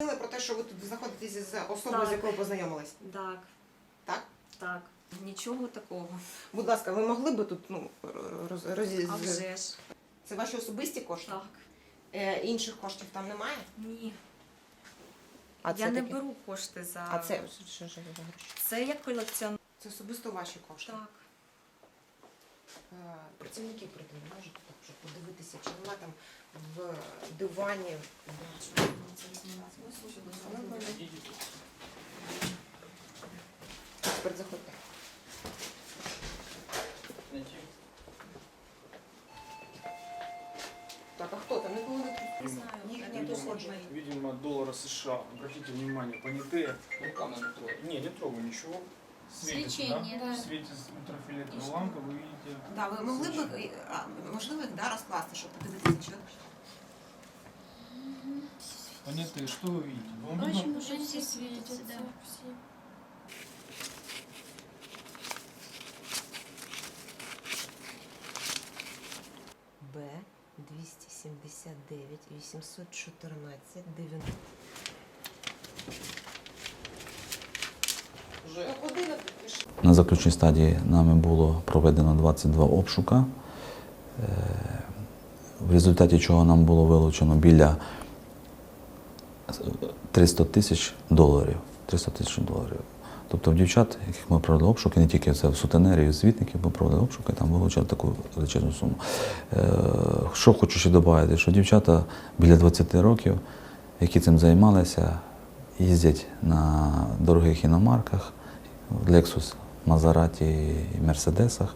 Говорили про те, що ви тут знаходитеся з особою, з якою познайомились. Так, Так? так. Нічого такого. Будь ласка, ви могли би тут ну роз, роз, А вже ж. Це ваші особисті кошти? Так. Е, інших коштів там немає? Ні. А це Я не беру кошти за. А це що, що за гроші? Це як колекціонер. Це особисто ваші кошти. Так. Е, Працівники прийти не можуть так, щоб подивитися, чи нема там в дивані. Тепер заходьте. Так, а хто там? Ніколи не Не знаю. Їхні Я не доходження. знаю. Видимо, доллара США. Обратите внимание, понятые. Руками не трогай. Не, не трогай ничего. Светит, Свечение, да. Светит ультрафиолетовая лампа, вы видите. Да, ви могли б, е, а, можливо, їх да, розкласти, щоб подивитися, чи Понятые, что вы видите? Вам Бачимо, видно? що всі світяться, да. Б 279 814 90. Уже Куди ви пішли? На заключній стадії нами було проведено 22 обшука, е, в результаті чого нам було вилучено біля 300 тисяч доларів. 300 тисяч доларів. Тобто в дівчат, яких ми провели обшуки, не тільки це в сутенерії, звітників ми провели обшуки, там вилучили таку величезну суму. Е, Що хочу ще додати, що дівчата біля 20 років, які цим займалися, їздять на дорогих іномарках, Lexus, Maserati і Мерседесах,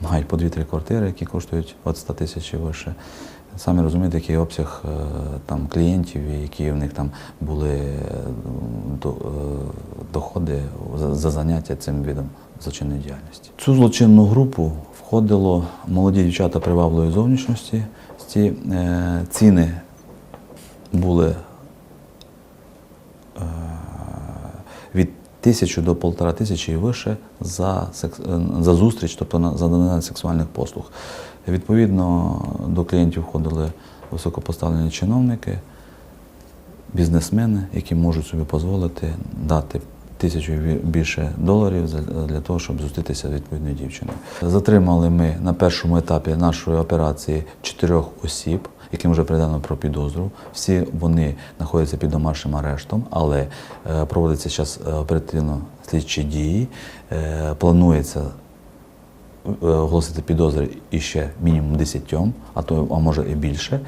мають по 2-3 квартири, які коштують від 100 тисяч і вище. Самі розумієте, який обсяг е, там, клієнтів, які в них там були е, е, доходи за, за заняття цим видом злочинної діяльності. Цю злочинну групу входило молоді дівчата привабливої зовнішності. Ці ціни були е, від тисячі до полтора тисячі і вище за, секс, е, за зустріч, тобто за надання сексуальних послуг. Відповідно, до клієнтів входили високопоставлені чиновники, бізнесмени, які можуть собі дозволити дати тисячу більше доларів для того, щоб зустрітися з відповідною дівчиною. Затримали ми на першому етапі нашої операції чотирьох осіб, яким вже передано про підозру. Всі вони знаходяться під домашнім арештом, але е, проводяться зараз оперативно слідчі дії. Е, Планується е, оголосити підозри іще мінімум 10, а то а може і більше.